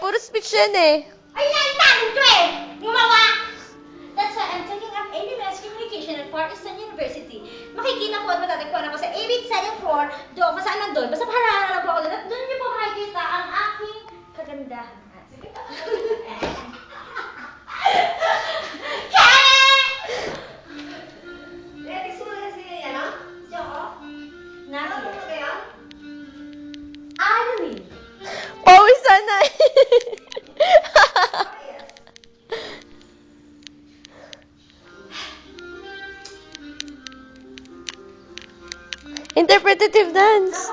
puro speech yan eh. Ay, lang, lang. Interpretative dance.